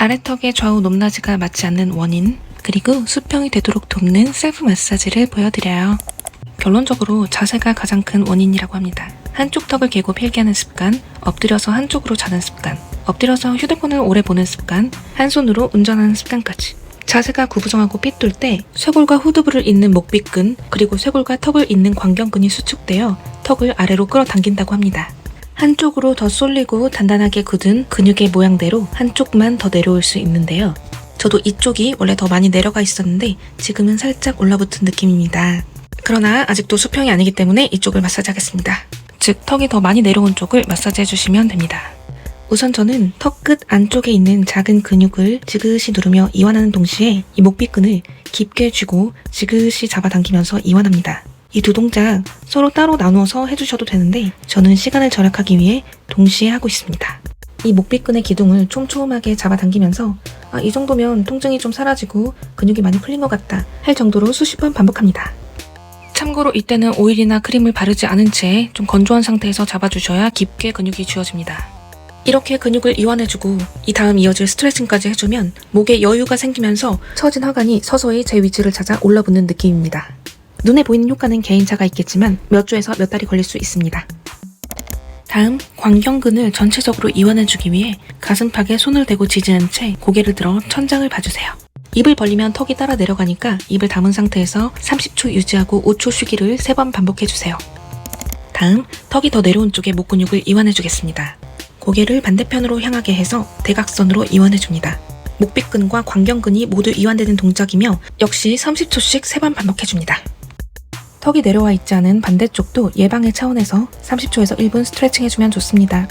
아래턱의 좌우 높낮이가 맞지 않는 원인, 그리고 수평이 되도록 돕는 셀프 마사지를 보여드려요. 결론적으로 자세가 가장 큰 원인이라고 합니다. 한쪽 턱을 개고 필기하는 습관, 엎드려서 한쪽으로 자는 습관, 엎드려서 휴대폰을 오래 보는 습관, 한 손으로 운전하는 습관까지. 자세가 구부정하고 삐뚤 때 쇄골과 후두부를 잇는 목비근, 그리고 쇄골과 턱을 잇는 광경근이 수축되어 턱을 아래로 끌어당긴다고 합니다. 한쪽으로 더 쏠리고 단단하게 굳은 근육의 모양대로 한쪽만 더 내려올 수 있는데요. 저도 이쪽이 원래 더 많이 내려가 있었는데 지금은 살짝 올라붙은 느낌입니다. 그러나 아직도 수평이 아니기 때문에 이쪽을 마사지 하겠습니다. 즉, 턱이 더 많이 내려온 쪽을 마사지 해주시면 됩니다. 우선 저는 턱 끝 안쪽에 있는 작은 근육을 지그시 누르며 이완하는 동시에 이 목비끈을 깊게 쥐고 지그시 잡아당기면서 이완합니다. 이 두 동작 서로 따로 나누어서 해주셔도 되는데 저는 시간을 절약하기 위해 동시에 하고 있습니다. 이 목비끈의 기둥을 촘촘하게 잡아당기면서 아, 이 정도면 통증이 좀 사라지고 근육이 많이 풀린 것 같다 할 정도로 수십 번 반복합니다. 참고로 이때는 오일이나 크림을 바르지 않은 채 좀 건조한 상태에서 잡아주셔야 깊게 근육이 쥐어집니다. 이렇게 근육을 이완해주고 이 다음 이어질 스트레칭까지 해주면 목에 여유가 생기면서 처진 하관이 서서히 제 위치를 찾아 올라붙는 느낌입니다. 눈에 보이는 효과는 개인차가 있겠지만 몇 주에서 몇 달이 걸릴 수 있습니다. 다음 광경근을 전체적으로 이완해주기 위해 가슴팍에 손을 대고 지지는 채 고개를 들어 천장을 봐주세요. 입을 벌리면 턱이 따라 내려가니까 입을 담은 상태에서 30초 유지하고 5초 쉬기를 3번 반복해주세요. 다음 턱이 더 내려온 쪽에 목 근육을 이완해주겠습니다. 고개를 반대편으로 향하게 해서 대각선으로 이완해줍니다. 목비근과 광경근이 모두 이완되는 동작이며 역시 30초씩 3번 반복해줍니다. 턱이 내려와 있지 않은 반대쪽도 예방의 차원에서 30초에서 1분 스트레칭 해주면 좋습니다.